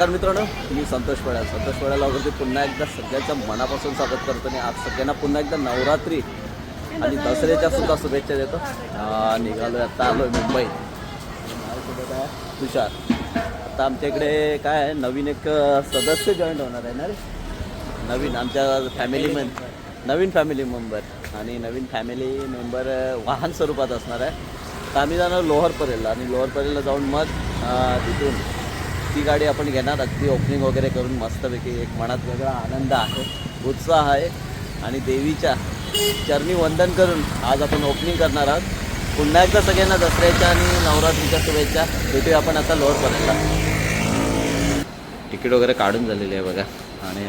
नमस्कार मित्रांनो मी संतोष पड्या संतोष पड्यालावरती पुन्हा एकदा सगळ्यांच्या मनापासून स्वागत करतो आणि आज सगळ्यांना पुन्हा एकदा नवरात्री आणि दसऱ्याच्या सुद्धा शुभेच्छा देतो. निघालो निघालोय आता आलोय मुंबई. आहे तुषार आता आमच्या इकडे काय आहे? नवीन एक सदस्य जॉईन होणार आहे ना रे? नवीन आमच्या फॅमिली मेन नवीन फॅमिली मेंबर आणि नवीन फॅमिली मेंबर वाहन स्वरूपात असणार आहे. तर आम्ही जाणार लोहरपरेलला आणि लोहरपरेलला जाऊन मग तिथून ती गाडी आपण घेणार. अगदी ओपनिंग वगैरे करून मस्तपैकी एक मनात वेगळा आनंद आहे. उत्साह आहे. आणि देवीच्या चरणी वंदन करून आज आपण ओपनिंग करणार आहोत. पुन्हा एकदा सगळ्यांना दसऱ्याच्या आणि नवरात्रीच्या शुभेच्छा. भेटूया आपण आता लोअरपर्यंतला तिकीट वगैरे काढून झालेली आहे बघा. आणि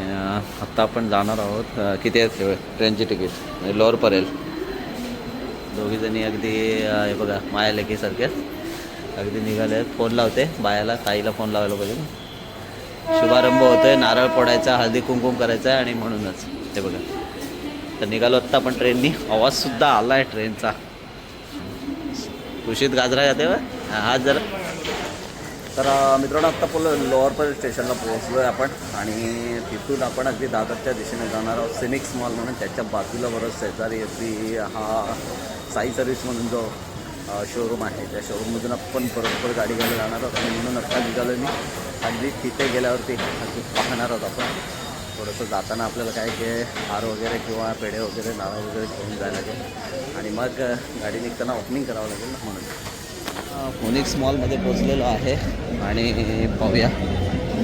आत्ता आपण जाणार आहोत किती आहे ट्रेनची तिकीट. लोअर परेल दोघीजणी अगदी हे बघा माया लेकीसारखेच अगदी निघाले आहेत. फोन लावते. बायाला ताईला फोन लावायला पाहिजे शुभारंभ होतोय. नारळ फोडायचा हळदी कुंकुम करायचा आहे आणि म्हणूनच. हे बघा. तर निघालो आत्ता आपण ट्रेननी. आवाजसुद्धा आला आहे ट्रेनचा. कुशीत गाजरा जाते हा जरा. तर मित्रांनो आत्ता पोल लोअर स्टेशनला पोहोचलो आहे आपण. आणि तिथून आपण अगदी दादरच्या दिशेने जाणार आहोत. सिनिक्स मॉल म्हणून त्याच्या बाजूला बरंच शेजारी अगदी हा साई सर्व्हिस म्हणून जो शोरूम आहे. त्या शोरूममधून आपण बरोबर गाडी घ्यायला जाणार आहोत. आणि म्हणून आत्ता निघालो मी. अगदी तिथे गेल्यावरती अगदी पाहणार आहोत आपण. थोडंसं जाताना आपल्याला काय की हार वगैरे किंवा पेढे वगैरे नारळ वगैरे घेऊन जायला लागेल. आणि मग गाडी निघताना ओपनिंग करावं लागेल ना म्हणून. फोनिक्स मॉलमध्ये पोचलेलो आहे. आणि पाहूया.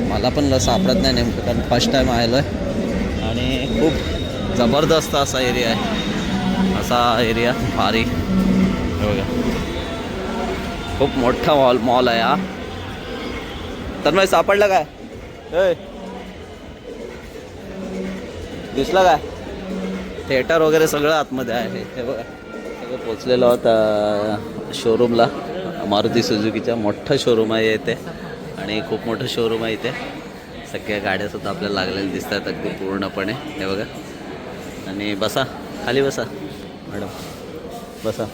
मला पण लस सापडत नाही नेमकं कारण फर्स्ट टाईम आलेलो आहे आणि खूप जबरदस्त असा एरिया आहे. असा एरिया भारी. बघा खूप मोठा मॉल मॉल आहे हा. तर मग सापडलं काय? ए. दिसलं काय? थिएटर वगैरे सगळं आतमध्ये आहे. हे बघा. सगळं पोचलेलो आहोत शोरूमला मारुती सुझुकीच्या मोठं शोरूम आहे इथे. आणि खूप मोठं शोरूम आहे इथे. सगळ्या गाड्यासुद्धा आपल्याला लागलेल्या दिसत आहेत अगदी पूर्णपणे. हे बघा. आणि बसा. खाली बसा. मॅडम. बसा.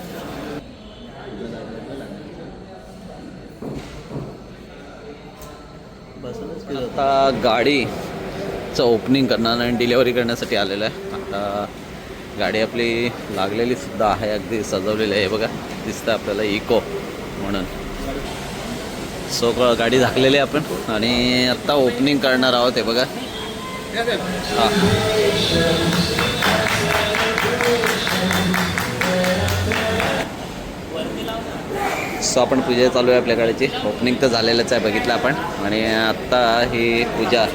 आता गाडीचं ओपनिंग करणार आणि डिलेवरी करण्यासाठी आलेलं आहे. आता गाडी आपली लागलेली सुद्धा आहे अगदी सजवलेली आहे. बघा दिसतं आपल्याला इको म्हणून. सो गाडी झाकलेली आहे आपण. आणि आत्ता ओपनिंग करणार आहोत हे बघा. हां. सो आपण पूजा चालू आहे आपल्या गाडीची. ओपनिंग तर झालेलंच आहे बघितलं आपण. आणि आत्ता ही पूजा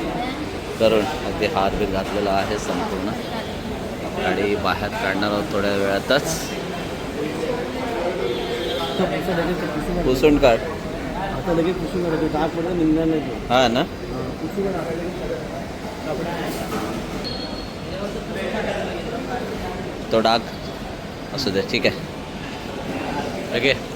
करून अगदी हार बी घातलेला आहे संपूर्ण. गाडी बाहेर काढणार आहोत थोड्या वेळातच. पुसून काढ. हा ना? तो डाग. असू दे ठीक आहे. ओके.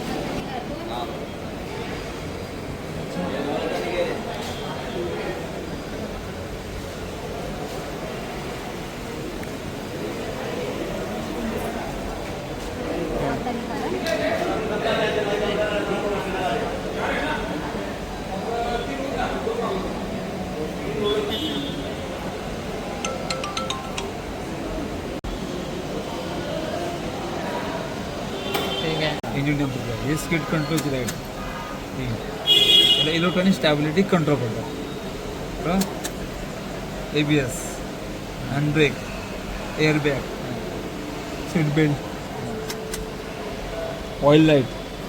कंट्रोलची लाइट त्याला इलेक्ट्रॉनिक स्टॅबिलिटी कंट्रोल करतात. A B S handbrake airbag seat belt oil light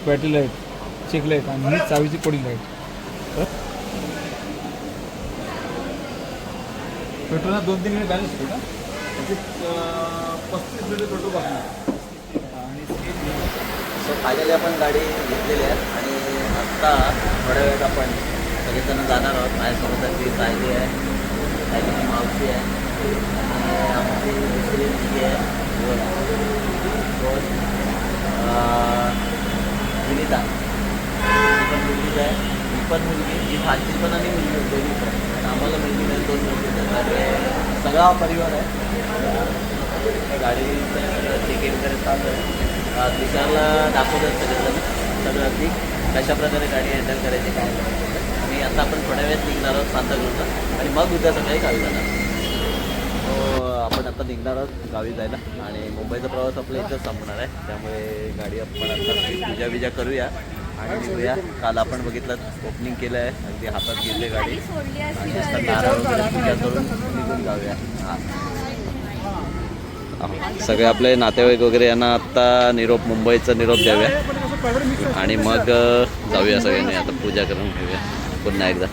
battery light check light आणि चावीची कोडिंग लाइट पेट्रोलला दोन तीन मिनिट बॅलन्स होतो ना पस्तीस मिनिट पेट्रोल बघणार आलेल्या पण गाडी घेतलेल्या आहेत आणि आत्ता थोड्या वेळात आपण सगळेजण जाणार आहोत. माझ्यासोबत अगदी सायली आहे. सायलीची मावशी आहे. आणि आमची दुसरी मुलगी आहे. दोन विनिता. ती पण मुलगीच आहे. ही पण मुलगी. ही भाची पण आणि मुलगी दोन्ही पण. आणि आम्हाला मुलगी नाही दोन मुलगी सगळा परिवार आहे. गाडीचं तिकीट वगैरे चालू आहे. तुषारला दाखवलं सगळेजण सगळं की कशा प्रकारे गाडी हँडल करायची काय आणि आता आपण थोड्या वेळात निघणार आहोत सांताक्रूजला. आणि मग उद्या सकाळी गावी जाणार. तो आपण आता निघणार आहोत गावी जायला. आणि मुंबईचा प्रवास आपला इथंच संपणार आहे. त्यामुळे गाडी आपण आता पूजा विजा करूया. आणि निघूया. काल आपण बघितलं ओपनिंग केलं आहे अगदी हातात घेतली गाडी. नारळ वगैरे पूजा करून निघून जाऊया. हां. सगळे आपले नातेवाईक वगैरे यांना आत्ता निरोप मुंबईचा निरोप द्याव्या आणि मग जाऊया सगळ्यांनी आता पूजा करून घेऊया. पुन्हा एकदा.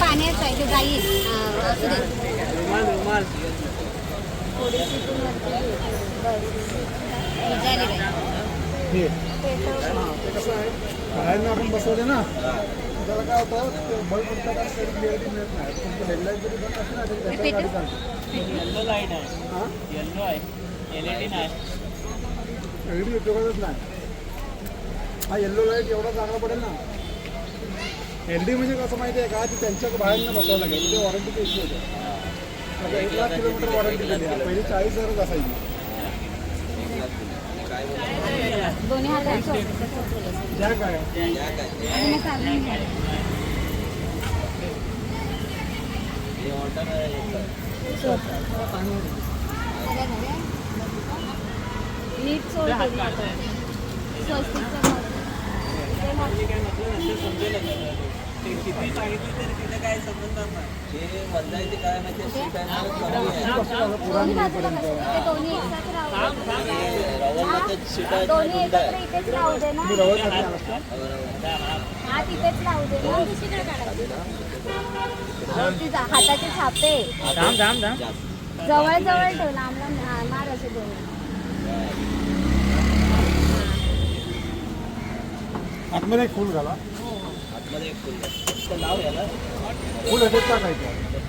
पाण्याचं बाहेरनं आपण बसवले ना त्याला काय होतं ते बल्ब पडतं का तरी क्लिअरिटी मिळत नाही. तुमचं हेडलाईट जरी बंद असली ना तरी. गाडी चालते. येल्लो लाइट आहे. हां? येल्लो आहे. एल ई डी नाही. एलईडी उपयोगातच नाही. हा येल्लो लाइट एवढा चांगला पडेल ना. एल डी म्हणजे कसं माहिती आहे का? ते त्यांच्या बाहेरनं बसवावं लागेल. ते वॉरंटीचा इश्यू होतो. आता एक लाख किलोमीटर वॉरंटी दिली आहे. पहिली चाळीस हजारच असायची. दोन्ही हातात सोड. ज्या ते दोन्ही बाजूला. ते दोन्ही एकसाथ राहू दे. हा? दोन्ही एकत्र इथेच राहू दे ना. मी रवत घातली नसतं हा तिथेच राहू दे. ना दुसरीकडे काढायचं हो, ती जा- हाताचे छापे. थांब थांब थांब जवळ जवळ ठेव. लांब लांब. हा, मार असे दोन्ही. आतमध्ये एक फुल घाला. आतमध्ये एक फुल नुसतं लाव याला फुल ह्याच्यात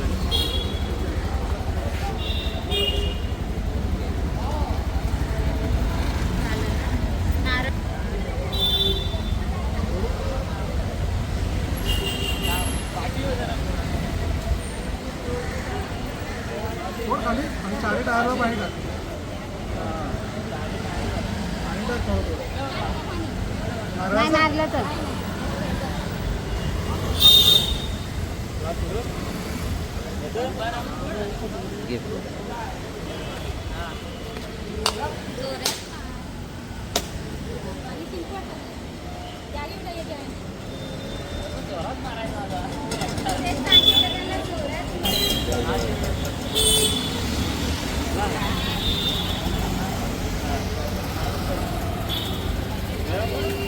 नाही नारळाचं मारलं तर घे.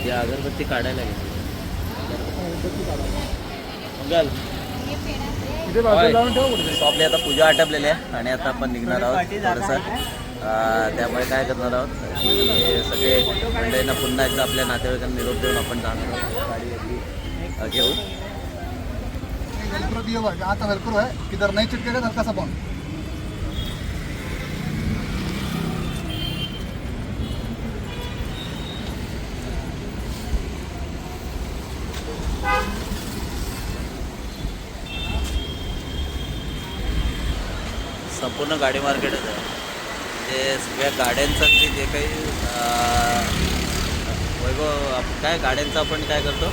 या अगरबत्ती काढायला गेली. आपली आता पूजा आटपलेली आहे आणि आता आपण निघणार आहोत थोडंसं. अं, त्यामुळे काय करणार आहोत की सगळे मंडळींना पुन्हा एकदा आपल्या नातेवाईकांना निरोप देऊन आपण जाणार आहोत. गाडी घेऊन है आता वेलक्रो है किधर नहीं चिपकेगा तो हल्का सा संपूर्ण गाडी मार्केटच आहे म्हणजे सगळ्या गाड्यांचं ते जे काही अं, वैभव आप- काय गाड्यांचं आपण काय करतो?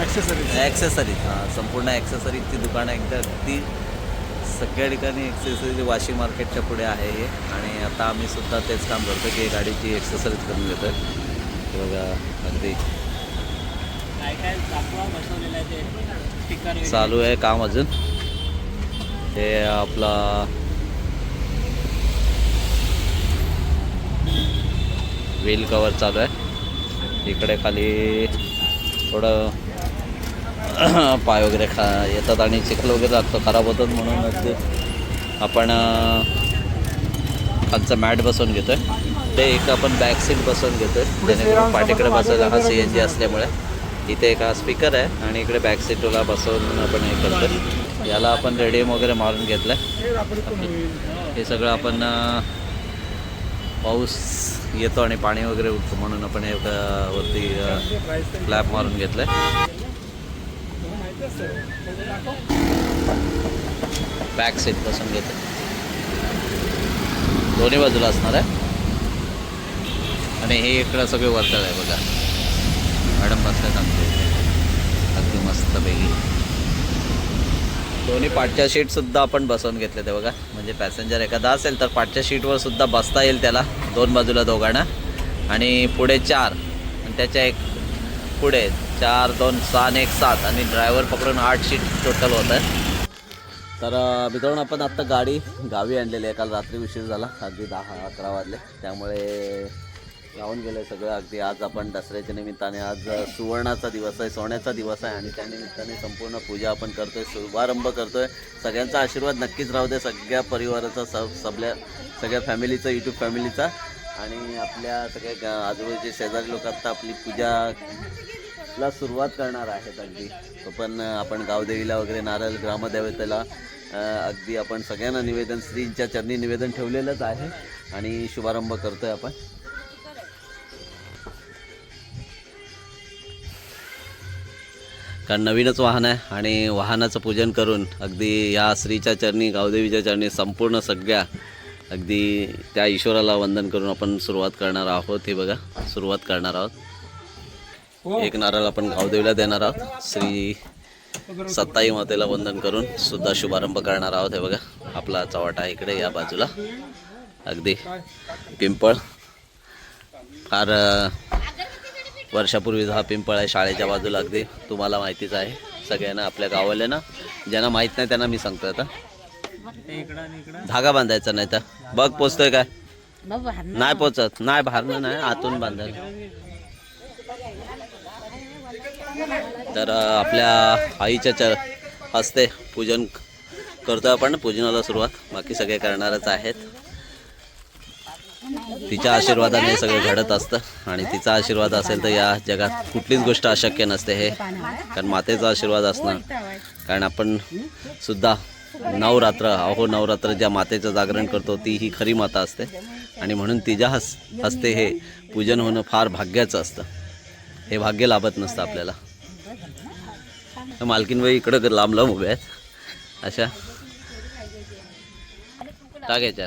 ॲक्सेसरीज ॲक्सेसरीज हां संपूर्ण ॲक्सेसरीजची दुकानं एकदा अगदी सगळ्या ठिकाणी ॲक्सेसरीज वाशी मार्केटच्या पुढे आहे हे. आणि आता आम्ही सुद्धा तेच काम करतो की गाडीची ॲक्सेसरीज करून घेतो हे बघा अगदी. काय काय दाखवा बसवलेलं आहे ते. स्टिकर चालू आहे काम अजून. ते आपला व्हील कवर चालू आहे. इकडे खाली थोडं पाय वगैरे खा येतात आणि चिखल वगैरे लागतो खराब होतात म्हणून आपण खालचं मॅट बसवून घेतो आहे ते एक आपण बॅक सीट बसवून घेतो आहे जेणेकरून पाठीकडे बसायला हा सी एन जी असल्यामुळे. इथे एक स्पीकर आहे आणि इकडे बॅक सीटला बसवून आपण हे करतो याला आपण रेडियम वगैरे मारून घेतलं आहे हे सगळं आपण पाऊस येतो आणि पाणी वगैरे उठतं म्हणून आपण वरती फ्लॅप मारून घेतलंय. बॅक सीट बसून घेतो दोन्ही बाजूला असणार आहे. आणि हे इकडं सगळे वर्तळ आहे बघा. मॅडम बसल्या सांगते. अगदी अगदी मस्तपैकी दोन्ही पाठच्या सीटसुद्धा आपण बसवून घेतले ते बघा. म्हणजे पॅसेंजर एखादा असेल तर पाठच्या सीटवर सुद्धा बसता येईल त्याला. दोन बाजूला दोघांना. आणि पुढे चार. आणि त्याच्या एक पुढे चार दोन सहा आणि एक सात. आणि ड्रायव्हर पकडून आठ सीट टोटल होत आहे. तर मित्रांनो आपण आत्ता गाडी गावी आणलेली आहे. काल रात्री उशीर झाला. अगदी दहा अकरा वाजले. त्यामुळे राहून गेलं आहे सगळं. अगदी आज आपण दसऱ्याच्या निमित्ताने आज सुवर्णाचा दिवस आहे सोन्याचा दिवस आहे आणि त्या निमित्ताने संपूर्ण पूजा आपण करतो आहे शुभारंभ करतो आहे सगळ्यांचा आशीर्वाद नक्कीच राहू दे सगळ्या परिवाराचा सब सगळ्या सगळ्या फॅमिलीचा यूट्यूब फॅमिलीचा. आणि आपल्या सगळ्या गा- आजूबाजूचे शेजारी लोक आत्ता आपली पूजा ला सुरुवात करणार आहेत अगदी. तो पण आपण गावदेवीला वगैरे नारळ ग्रामदेवतेला अगदी आपण सगळ्यांना निवेदन श्रींच्या चरणी निवेदन ठेवलेलंच आहे. आणि शुभारंभ करतो आहे आपण. कारण नवीनच वाहन आहे आणि वाहनाचं पूजन करून अगदी या श्रीच्या चरणी गावदेवीच्या चरणी संपूर्ण सगळ्या अगदी त्या ईश्वराला वंदन करून आपण सुरुवात करणार आहोत. हे बघा सुरुवात करणार आहोत. एक नारळ आपण गावदेवीला देणार आहोत. श्री सत्ताई मातेला वंदन करून सुद्धा शुभारंभ करणार आहोत. हे बघा आपला चव्हाटा इकडे या बाजूला. अगदी पिंपळ. फार वर्षापूर्वी हा पिंपळ आहे शाळेच्या बाजूला अगदी तुम्हाला माहितीच आहे. सगळ्यांना आपल्या गावाला ना ज्यांना माहीत नाही त्यांना मी सांगतो आता. धागा बांधायचा नाही तर. बघ पोचतोय काय नाही पोचत. नाही भारणं नाही आतून बांधायला तर आपल्या आईच्या च हस्ते पूजन करतो आपण. पूजनाला सुरुवात. बाकी सगळे करणारच आहेत. तिच्या आशीर्वादाने हे सगळं घडत असतं आणि तिचा आशीर्वाद असेल तर या जगात कुठलीच गोष्ट अशक्य नसते हे. कारण मातेचा आशीर्वाद असणं कारण आपण सुद्धा नवरात्र अहो नवरात्र ज्या मातेचं जागरण करतो ती ही खरी माता असते. आणि म्हणून तिच्या हस हस्ते हे पूजन होणं फार भाग्याचं असतं. हे भाग्य लाभत नसतं आपल्याला. मालकीनबाई इकडं लांब लांब उभ्या आहेत. अशा. टाकायच्या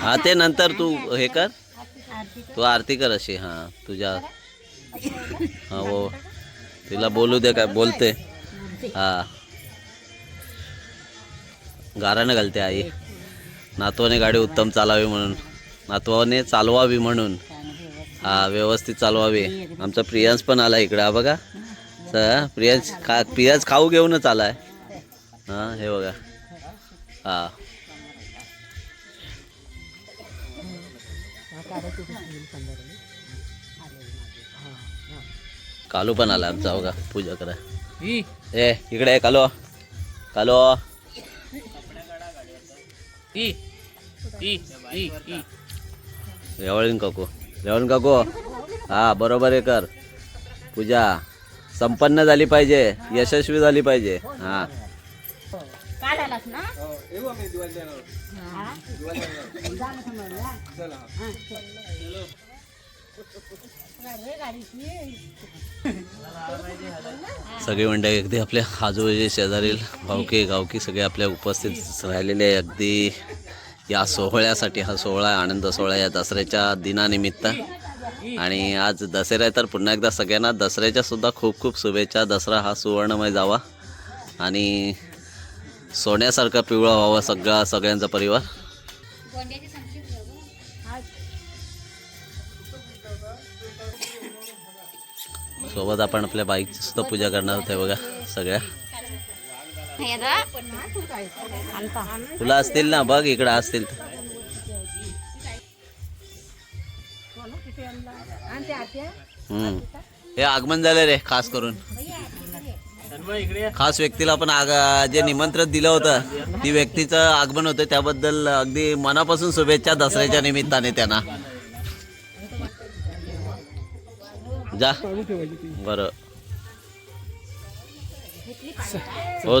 हा ते नंतर तू हे कर. तू आरती कर अशी हां तुझ्या हा हो. तिला बोलू दे काय बोलते. हा. गारानं घालते आई. नातवाने गाडी उत्तम चालावी म्हणून. नातवाने चालवावी म्हणून. हा व्यवस्थित चालवावी. आमचा प्रियांश पण आला इकडं हा बघा. स- प्रियांश खा प्रियांश खाऊ घेऊनच आलाय. हा हे बघा. हा. कालू पण आला आमचा बघा पूजा करा ए इकडे आहे कालो. कालो. रेवळीन काकू. रेवळीन काकू. हा बरोबर आहे कर. पूजा. संपन्न झाली पाहिजे यशस्वी झाली पाहिजे. हा. ना? सगळी मंडळी अगदी आपल्या आजूबाजूचे शेजारील भावके गावकी सगळे आपल्या उपस्थित राहिलेले. अगदी या सोहळ्यासाठी हा सोहळा आनंद सोहळा या दसऱ्याच्या दिनानिमित्त आणि आज दसरा आहे तर पुन्हा एकदा सगळ्यांना दसऱ्याच्या सुद्धा खूप खूप शुभेच्छा. दसरा हा सुवर्णमय जावा. आणि सोन्यासारखा पिवळा व्हावा सगळा सगळ्यांचा परिवार. सोबत आपण आपल्या बाईकची सुद्धा पूजा करणार आहोत हे बघा सगळ्या. तुला असतील ना? बघ इकडं असतील. हम्म. हे आगमन झालं रे खास करून. खास व्यक्तीला पण आग जे निमंत्रण दिलं होतं ती व्यक्तीचं आगमन होतं. त्याबद्दल अगदी मनापासून शुभेच्छा दसऱ्याच्या निमित्ताने त्यांना. जा. बर. हो.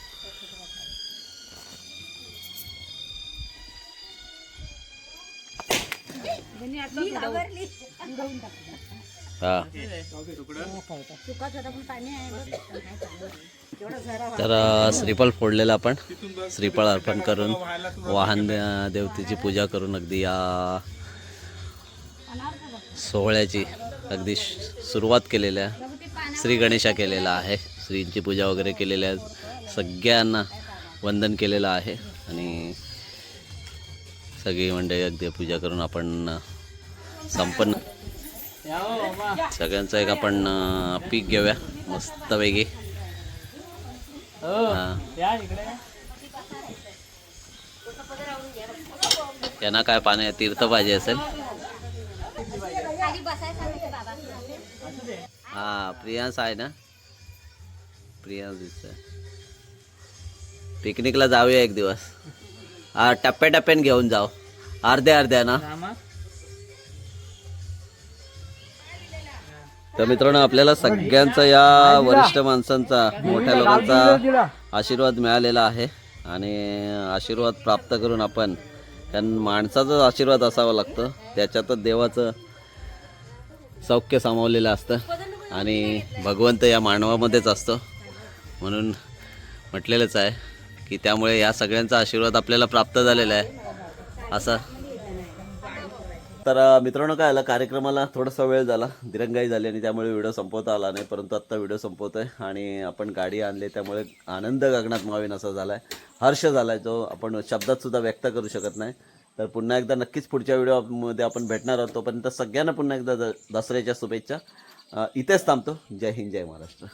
हा. तर श्रीफळ फोडलेलं आपण. श्रीफळ अर्पण करून वाहन देवतेची पूजा करून अगदी या सोहळ्याची अगदी श- सुरुवात केलेल्या श्री गणेशा केलेला आहे. श्रींची पूजा वगैरे केलेल्या आहे सगळ्यांना वंदन केलेलं आहे. आणि सगळी मंडळी अगदी पूजा करून आपण संपन्न. सगळ्यांचं एक आपण पीक घेऊया. मस्तपैकी हा. त्यांना काय पाणी तीर्थ पाहिजे असेल? हा प्रियांश आहे ना? प्रियांश दिसतोय. पिकनिकला जाऊया एक दिवस. हा टप्प्याटप्प्याने घेऊन जाऊ. अर्ध्या अर्ध्या ना? तर मित्रांनो आपल्याला सगळ्यांचा या वरिष्ठ माणसांचा मोठ्या लोकांचा आशीर्वाद मिळालेला आहे. आणि आशीर्वाद प्राप्त करून आपण कारण माणसाचाच आशीर्वाद असावा लागतो. त्याच्यातच देवाचं सौख्य सामावलेलं असतं. आणि भगवंत या मानवामध्येच असतो. म्हणून म्हटलेलंच आहे की त्यामुळे या सगळ्यांचा आशीर्वाद आपल्याला प्राप्त झालेला आहे. असं तर मित्रांनो काय आलं? कार्यक्रमाला थोडासा वेळ झाला. दिरंगाई झाली आणि त्यामुळे व्हिडिओ संपवता आला नाही. परंतु आत्ता व्हिडिओ संपवतोय आणि आपण गाडी आणली त्यामुळे आनंद गगनात मावेन असा झाला आहे हर्ष झाला आहे जो आपण शब्दात सुद्धा व्यक्त करू शकत नाही. तर पुन्हा एकदा नक्कीच पुढच्या व्हिडिओमध्ये आपण भेटणार आहोत. तोपर्यंत सगळ्यांना पुन्हा एकदा दसऱ्याच्या शुभेच्छा. इथेच थांबतो. जय हिंद जय महाराष्ट्र.